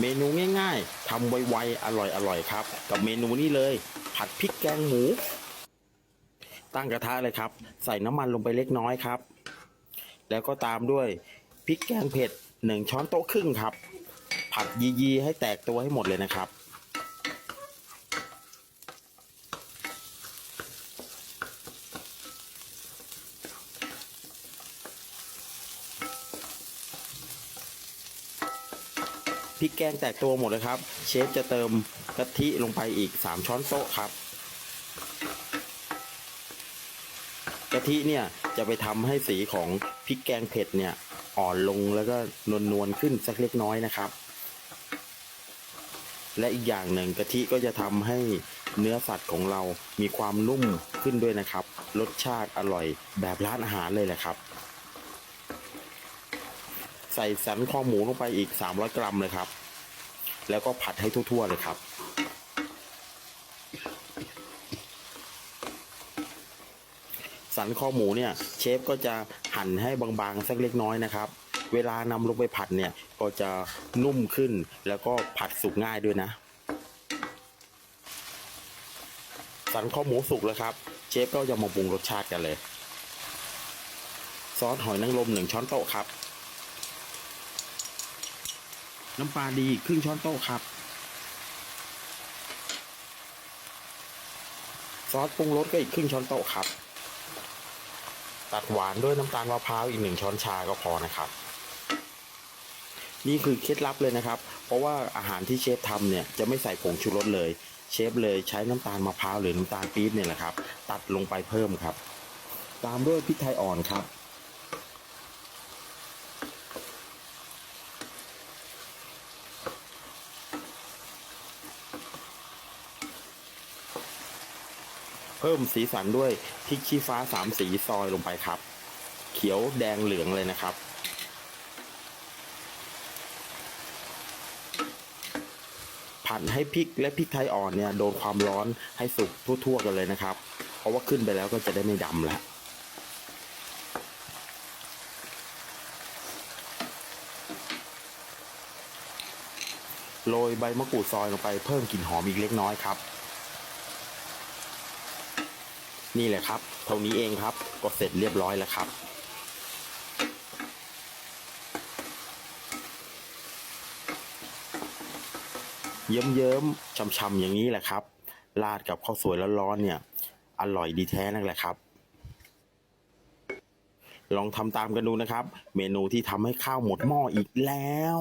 เมนูง่ายๆทำไวๆอร่อยๆครับ กับเมนูนี้เลย ผัดพริกแกงหมู ตั้งกระทะเลยครับ ใส่น้ำมันลงไปเล็กน้อยครับ แล้วก็ตามด้วยพริกแกงเผ็ดหนึ่งช้อนโต๊ะครึ่งครับ ผัดยีๆให้แตกตัวให้หมดเลยนะครับ พริกแกงแตกตัวหมดเลยครับ เชฟจะเติมกะทิลงไปอีก 3 ช้อนโต๊ะครับกะทิเนี่ยจะไปทำให้สีของพริกแกงเผ็ดเนี่ยอ่อนลงแล้วก็นวลนวลๆขึ้นสักเล็กน้อยนะครับ และอีกอย่างหนึ่งกะทิก็จะทำให้เนื้อสัตว์ของเรามีความนุ่มขึ้นด้วยนะครับ รสชาติอร่อยแบบร้านอาหารเลยแหละครับ ใส่สันคอหมูลงไปอีก 300 กรัมเลยครับ แล้วก็ผัดให้ทั่วๆเลยครับ สันคอหมูเนี่ยเชฟก็จะหั่นให้บางๆสักเล็กน้อยนะครับ เวลานำลงไปผัดเนี่ยก็จะนุ่มขึ้นแล้วก็ผัดสุกง่ายด้วยนะ สันคอหมูสุกแล้วครับ เชฟก็จะมาปรุงรสชาติกันเลย ซอสหอยนางรมหนึ่งช้อนโต๊ะครับ น้ำปลาดีครึ่งช้อนโต๊ะครับ ซอสปรุงรสก็อีกครึ่งช้อนโต๊ะครับ ตัดหวานด้วยน้ำตาลมะพร้าวอีกหนึ่งช้อนชาก็พอนะครับ นี่คือเคล็ดลับเลยนะครับ เพราะว่าอาหารที่เชฟทำเนี่ยจะไม่ใส่ผงชูรสเลย เชฟเลยใช้น้ำตาลมะพร้าวหรือน้ำตาลปี๊บเนี่ยแหละครับ ตัดลงไปเพิ่มครับ ตามด้วยพริกไทยอ่อนครับ เพิ่มสีสันด้วยพริกชี้ฟ้าสามสีซอยลงไปครับ เขียวแดงเหลืองเลยนะครับ ผัดให้พริกและพริกไทยอ่อนเนี่ยโดนความร้อนให้สุกทั่วๆกันเลยนะครับ เพราะว่าขึ้นไปแล้วก็จะได้ไม่ดำแล้วโรยใบมะกรูดซอยลงไปเพิ่มกลิ่นหอมอีกเล็กน้อยครับ นี่แหละครับเท่านี้เองครับก็เสร็จเรียบร้อยแล้วครับ เยิ้มๆช่ำๆอย่างนี้แหละครับ ราดกับข้าวสวยร้อนๆเนี่ย อร่อยดีแท้นั่นแหละครับ ลองทำตามกันดูนะครับ เมนูที่ทำให้ข้าวหมดหม้ออีกแล้ว